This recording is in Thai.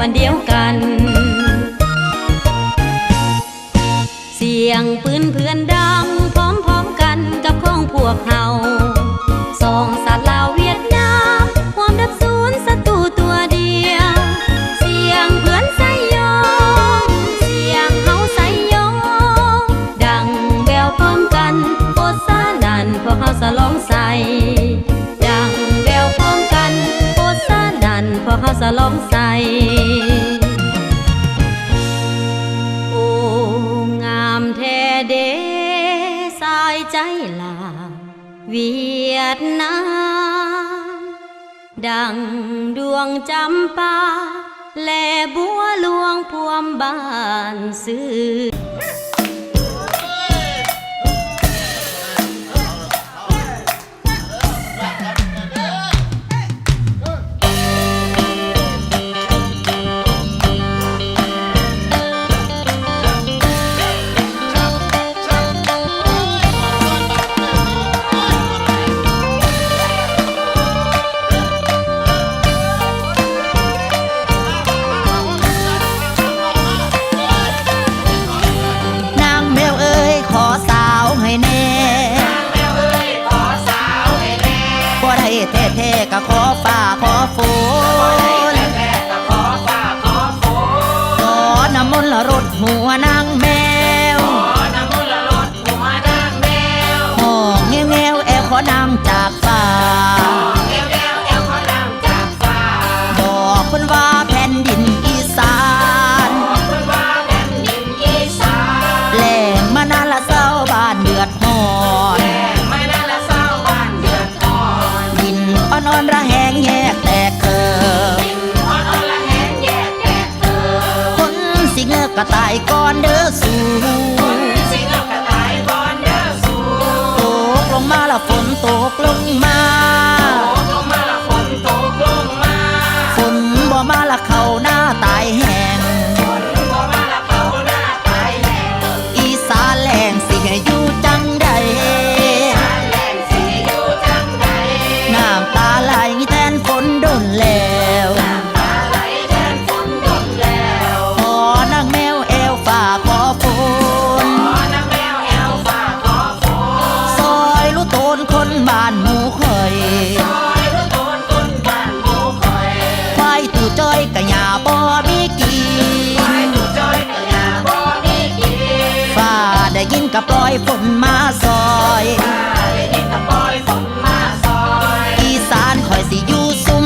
อันเดียวกัน อยใจลาเวียดนามดังดวงจำปา และบัวหลวงพวมบ้านซื้อ ฟ้ากฟ้บอกคนว่าแผ่นดินอีสานบอกคนว่าแผ่นดินอีสานแหล่งมานานละเศร้าบานเดือดร้อนแหล่งมานานละเศร้าบานเดือดร้อนดินอ่อนอ่อนระแหงแยกแตกเกิดสิเงือกกระต่ายก่อนเด้อสู่